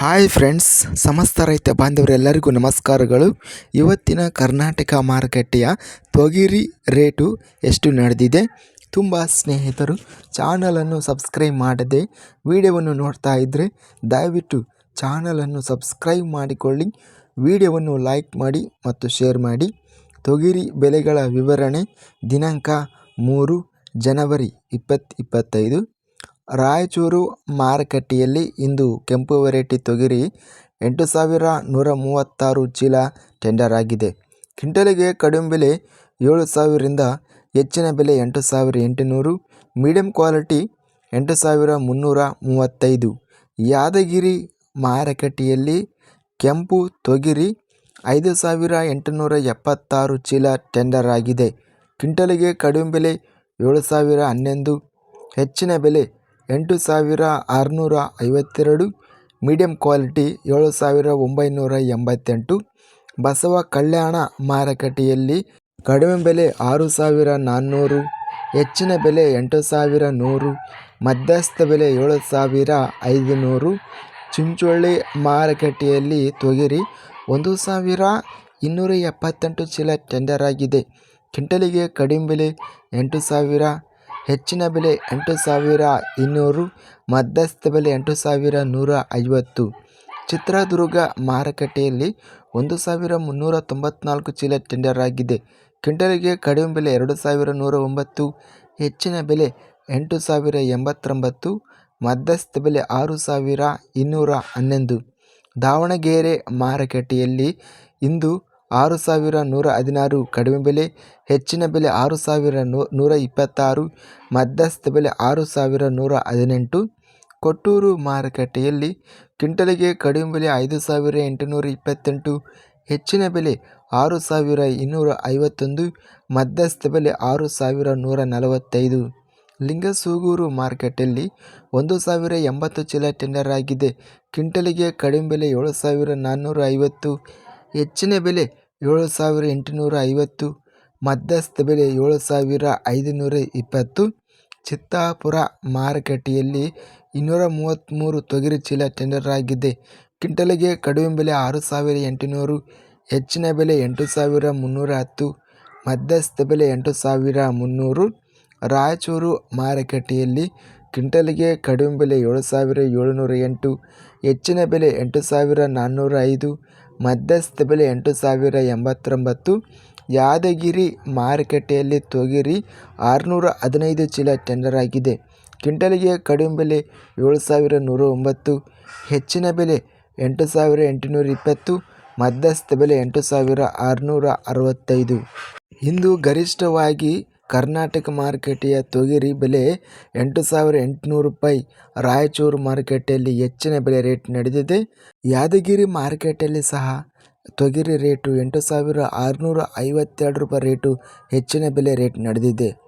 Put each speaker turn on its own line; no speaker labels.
Hi friends, ಸಮಸ್ತ ರೈತ ಬಾಂಧವರೆಲ್ಲರಿಗೂ ನಮಸ್ಕಾರಗಳು. ಇವತ್ತಿನ ಕರ್ನಾಟಕ ಮಾರುಕಟ್ಟೆಯ ತೊಗರಿ ರೇಟು ಎಷ್ಟು ನಡೆದಿದೆ? ತುಂಬ ಸ್ನೇಹಿತರು ಚಾನಲನ್ನು ಸಬ್ಸ್ಕ್ರೈಬ್ ಮಾಡದೆ ವಿಡಿಯೋವನ್ನು ನೋಡ್ತಾ ಇದ್ದರೆ ದಯವಿಟ್ಟು ಚಾನಲನ್ನು ಸಬ್ಸ್ಕ್ರೈಬ್ ಮಾಡಿಕೊಳ್ಳಿ, ವಿಡಿಯೋವನ್ನು ಲೈಕ್ ಮಾಡಿ ಮತ್ತು ಶೇರ್ ಮಾಡಿ. ತೊಗರಿ ಬೆಲೆಗಳ ವಿವರಣೆ ದಿನಾಂಕ ಮೂರು ಜನವರಿ ಇಪ್ಪತ್ತು ಇಪ್ಪತ್ತೈದು. ರಾಯಚೂರು ಮಾರುಕಟ್ಟೆಯಲ್ಲಿ ಇಂದು ಕೆಂಪು ವೆರೈಟಿ ತೊಗರಿ ಎಂಟು ಸಾವಿರ ನೂರ ಮೂವತ್ತಾರು ಚೀಲ ಟೆಂಡರ್ ಆಗಿದೆ. ಕ್ವಿಂಟಲಿಗೆ ಕಡಿಮೆ ಬೆಲೆ ಏಳು ಸಾವಿರದಿಂದ ಹೆಚ್ಚಿನ ಬೆಲೆ ಎಂಟು ಸಾವಿರ ಎಂಟುನೂರು ಮೀಡಿಯಂ ಕ್ವಾಲಿಟಿ ಎಂಟು ಸಾವಿರ ಮುನ್ನೂರ ಮೂವತ್ತೈದು. ಯಾದಗಿರಿ ಮಾರುಕಟ್ಟೆಯಲ್ಲಿ ಕೆಂಪು ತೊಗರಿ ಐದು ಸಾವಿರ ಎಂಟುನೂರ ಎಪ್ಪತ್ತಾರು ಚೀಲ ಟೆಂಡರ್ ಆಗಿದೆ. ಕ್ವಿಂಟಲಿಗೆ ಕಡಿಮೆ ಬೆಲೆ ಏಳು ಸಾವಿರ ಹನ್ನೊಂದು, ಹೆಚ್ಚಿನ ಬೆಲೆ ಎಂಟು ಸಾವಿರ ಆರುನೂರ ಐವತ್ತೆರಡು ಮೀಡಿಯಂ ಕ್ವಾಲಿಟಿ ಏಳು ಸಾವಿರ ಒಂಬೈನೂರ ಎಂಬತ್ತೆಂಟು, ಬಸವ ಕಲ್ಯಾಣ ಮಾರುಕಟ್ಟೆಯಲ್ಲಿ ಕಡಿಮೆ ಬೆಲೆ ಆರು ಸಾವಿರ ನಾನ್ನೂರು, ಹೆಚ್ಚಿನ ಬೆಲೆ ಎಂಟು ಸಾವಿರ ನೂರು, ಮಧ್ಯಸ್ಥ ಬೆಲೆ ಏಳು ಸಾವಿರ ಐದು ನೂರು ಚಿಂಚೋಳಿ ಮಾರುಕಟ್ಟೆಯಲ್ಲಿ ತೊಗರಿ ಒಂದು ಸಾವಿರ ಇನ್ನೂರ ಎಪ್ಪತ್ತೆಂಟು ಚೀಲ ಟೆಂಡರ್ ಆಗಿದೆ. ಕ್ವಿಂಟಲಿಗೆ ಕಡಿಮೆ ಬೆಲೆ ಎಂಟು ಸಾವಿರ ಹೆಚ್ಚಿನ ಬೆಲೆ ಎಂಟು ಸಾವಿರ ಇನ್ನೂರು, ಮಧ್ಯಸ್ಥ ಬೆಲೆ ಎಂಟು ಸಾವಿರ ನೂರ ಐವತ್ತು. ಚಿತ್ರದುರ್ಗ ಮಾರುಕಟ್ಟೆಯಲ್ಲಿ ಒಂದು ಸಾವಿರ ಮುನ್ನೂರ ತೊಂಬತ್ನಾಲ್ಕು ಚೀಲ ಟೆಂಡರ್ ಆಗಿದೆ. ಕ್ವಿಂಟಲ್ಗೆ ಕಡಿಮೆ ಬೆಲೆ ಎರಡು ಸಾವಿರ ನೂರ ಒಂಬತ್ತು, ಹೆಚ್ಚಿನ ಬೆಲೆ ಎಂಟು ಸಾವಿರ ಎಂಬತ್ತೊಂಬತ್ತು, ಮಧ್ಯಸ್ಥ ಬೆಲೆ ಆರು ಸಾವಿರ ಇನ್ನೂರ ಹನ್ನೊಂದು. ದಾವಣಗೆರೆ ಮಾರುಕಟ್ಟೆಯಲ್ಲಿ ಇಂದು ಆರು ಸಾವಿರ ನೂರ ಹದಿನಾರು ಕಡಿಮೆ ಬೆಲೆ, ಹೆಚ್ಚಿನ ಬೆಲೆ ಆರು ಸಾವಿರ ನೂರ ಇಪ್ಪತ್ತಾರು, ಮಧ್ಯಸ್ಥ ಬೆಲೆ ಆರು ಸಾವಿರ ನೂರ ಹದಿನೆಂಟು. ಕೊಟ್ಟೂರು ಮಾರುಕಟ್ಟೆಯಲ್ಲಿ ಕ್ವಿಂಟಲಿಗೆ ಕಡಿಮೆ ಬೆಲೆ ಐದು ಸಾವಿರ ಎಂಟುನೂರ ಇಪ್ಪತ್ತೆಂಟು, ಹೆಚ್ಚಿನ ಬೆಲೆ ಆರು ಸಾವಿರ ಇನ್ನೂರ ಐವತ್ತೊಂದು, ಮಧ್ಯಸ್ಥ ಬೆಲೆ ಆರು ಸಾವಿರ ನೂರ ನಲವತ್ತೈದು. ಲಿಂಗಸೂಗೂರು ಮಾರುಕಟ್ಟೆಯಲ್ಲಿ ಒಂದು ಸಾವಿರ ಎಂಬತ್ತು ಚೀಲ ಟೆಂಡರ್ ಆಗಿದೆ. ಕ್ವಿಂಟಲಿಗೆ ಕಡಿಮೆ ಬೆಲೆ ಏಳು ಸಾವಿರ ನಾನ್ನೂರ ಐವತ್ತು ಹೆಚ್ಚಿನ ಬೆಲೆ ಏಳು ಸಾವಿರ ಎಂಟುನೂರ ಐವತ್ತು ಮಧ್ಯಸ್ಥ ಬೆಲೆ ಏಳು ಸಾವಿರ ಐದುನೂರ ಇಪ್ಪತ್ತು ಚಿತ್ತಾಪುರ ಮಾರುಕಟ್ಟೆಯಲ್ಲಿ ಇನ್ನೂರ ಮೂವತ್ತ್ಮೂರು ತೊಗರಿ ಚೀಲ ಟೆಂಡರ್ ಆಗಿದೆ ಕ್ವಿಂಟಲಿಗೆ ಕಡಿಮೆ ಬೆಲೆ ಆರು ಸಾವಿರ ಎಂಟುನೂರು, ಹೆಚ್ಚಿನ ಬೆಲೆ ಎಂಟು ಸಾವಿರ ಮುನ್ನೂರ ಹತ್ತು ಮಧ್ಯಸ್ಥ ಬೆಲೆ ಎಂಟು ಸಾವಿರ ಮುನ್ನೂರು. ರಾಯಚೂರು ಮಾರುಕಟ್ಟೆಯಲ್ಲಿ ಕ್ವಿಂಟಲಿಗೆ ಕಡಿಮೆ ಬೆಲೆ ಏಳು ಸಾವಿರ ಏಳುನೂರ ಎಂಟು ಹೆಚ್ಚಿನ ಬೆಲೆ ಎಂಟು ಸಾವಿರ ನಾನ್ನೂರ ಐದು ಮಧ್ಯಸ್ಥ ಬೆಲೆ ಎಂಟು ಸಾವಿರ ಎಂಬತ್ತೊಂಬತ್ತು. ಯಾದಗಿರಿ ಮಾರುಕಟ್ಟೆಯಲ್ಲಿ ತೊಗರಿ ಆರುನೂರ ಹದಿನೈದು ಚೀಲ ಟೆಂಡರ್ ಆಗಿದೆ. ಕ್ವಿಂಟಲಿಗೆ ಕಡಿಮೆ ಬೆಲೆ ಏಳು ಸಾವಿರ ನೂರ ಒಂಬತ್ತು. ಹೆಚ್ಚಿನ ಬೆಲೆ ಎಂಟು ಸಾವಿರ ಎಂಟುನೂರ ಇಪ್ಪತ್ತು. ಮಧ್ಯಸ್ಥ ಬೆಲೆ ಎಂಟು ಸಾವಿರ ಆರುನೂರ ಅರವತ್ತೈದು. ಇಂದು ಗರಿಷ್ಠವಾಗಿ ಕರ್ನಾಟಕ ಮಾರುಕಟ್ಟೆಯ ತೊಗರಿ ಬೆಲೆ ಎಂಟು ಸಾವಿರ ಎಂಟುನೂರು ರೂಪಾಯಿ. ರಾಯಚೂರು ಮಾರುಕಟ್ಟೆಯಲ್ಲಿ ಹೆಚ್ಚಿನ ಬೆಲೆ ರೇಟ್ ನಡೆದಿದೆ. ಯಾದಗಿರಿ ಮಾರುಕಟ್ಟೆಯಲ್ಲಿ ಸಹ ತೊಗರಿ ರೇಟು ಎಂಟು ಸಾವಿರ ಆರುನೂರ ಐವತ್ತೆರಡು ರೂಪಾಯಿ ರೇಟು ಹೆಚ್ಚಿನ ಬೆಲೆ ರೇಟ್ ನಡೆದಿದೆ.